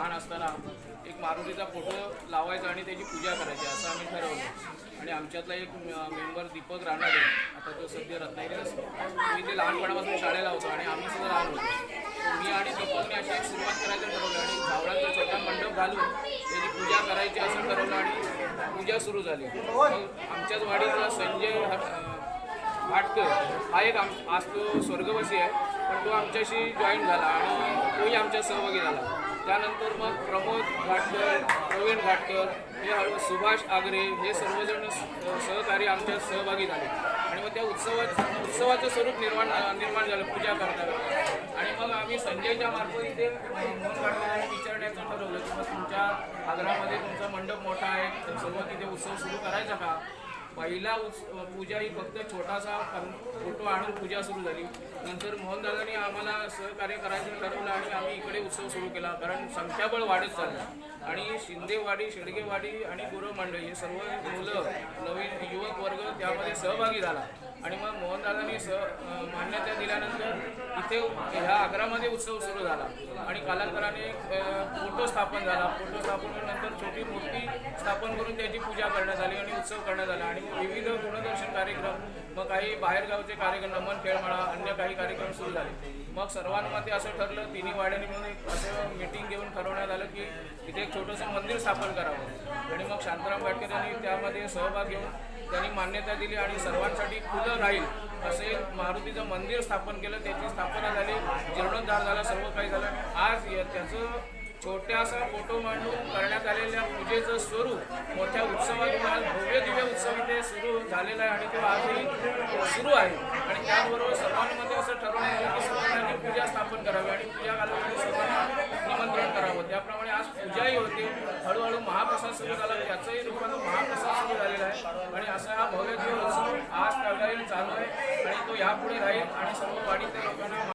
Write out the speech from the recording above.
छान असताना एक मारुतीचा फोटो लावायचा आणि त्याची पूजा करायची असं आम्ही ठरवलं. आणि आमच्यातला एक मेंबर दीपक रानाडे आता तो सध्या रत्नागिरी असतो. मी ते लहानपणापासून शाळेला होतो आणि आम्ही सुद्धा लहान होतो. मी आणि दीपकने अशी एक सुरुवात करायचं ठरवलं आणि झावळांचा छोटा मंडप घालून त्याची पूजा करायची असं ठरवलं आणि पूजा सुरू झाली. आमच्याच वाडीचा संजय भाटकर हा एक आम आज तो स्वर्गवासी आहे. पण तो आमच्याशी जॉईन झाला आणि तोही आमच्या सहभागी झाला. त्यानंतर मग प्रमोद घाटकर प्रवीण घाटकर हे हळू सुभाष आगरे हे सर्वजण सहकारी आमच्यात सहभागी झाले. आणि मग त्या उत्सवाचं उत्सवाचं स्वरूप निर्माण निर्माण झालं पूजा करता आणि मग आम्ही संजयच्या मार्फत इथे मोहन घाटकर विचारण्याचं ठरवलं की मग तुमच्या आग्रामध्ये तुमचा मंडप मोठा आहे तर सर्व तिथे उत्सव सुरू करायचा का? पहिला पूजा ही फक्त छोटासा फोटो आणून पूजा सुरू झाली. नंतर मोहनदादांनी आम्हाला सहकार्य करायचं ठरवलं आणि आम्ही इकडे उत्सव सुरू केला कारण संख्याबळ वाढत चाललं. आणि शिंदेवाडी शेडगेवाडी आणि गुरव मंडळी हे सर्व मुलं नवीन युवक वर्ग त्यामध्ये सहभागी झाला. आणि मग मोहनदादांनी स मान्यता दिल्यानंतर इथे ह्या आग्रामध्ये उत्सव सुरू झाला. आणि कालांतराने फोटो स्थापन झाला. फोटो स्थापन नंतर छोटी मूर्ती स्थापन करून त्याची पूजा करण्यात आली आणि उत्सव करण्यात आला. आणि विविध गुणदर्शन कार्यक्रम मग काही बाहेरगावचे कार्यक्रम नमन खेळमाळा अन्य काही कार्यक्रम सुरू झाले. मग सर्वांमध्ये असं ठरलं तिन्ही वाड्यांनी मिळून एक असं मिटिंग घेऊन ठरवण्यात आलं की इथे एक छोटंसं मंदिर स्थापन करावं. आणि मग शांताराम भाटकर यांनी त्यामध्ये सहभाग घेऊन त्यांनी मान्यता दिली आणि सर्वांसाठी खुलं राहील असे मारुतीचं मंदिर स्थापन केलं. त्याची स्थापना झाली जीर्णोद्धार झाला सर्व काही झालं. आज त्याचं छोट्यासा फोटो मांडून करण्यात आलेल्या पूजेचं स्वरूप मोठ्या उत्सवातून आज भव्य दिव्य उत्सव इथे सुरू झालेला आहे आणि तो आजही सुरू आहे. आणि त्याचबरोबर सर्वांमध्ये असं ठरवण्यात आलं की सर्वांनी पूजा स्थापन करावी आणि पूजा घालून सर्वांना निमंत्रण करावं त्याप्रमाणे आज पूजाही होते हळूहळू महाप्रसाद सुरू झाला त्याचंही रूपानं महाप्रसाद सुरू झालेला आहे आणि उत्सव आज त्यावेळेला चालू आहे आणि तो यापुढे राहील आणि सर्व वाढीतल्या लोकांना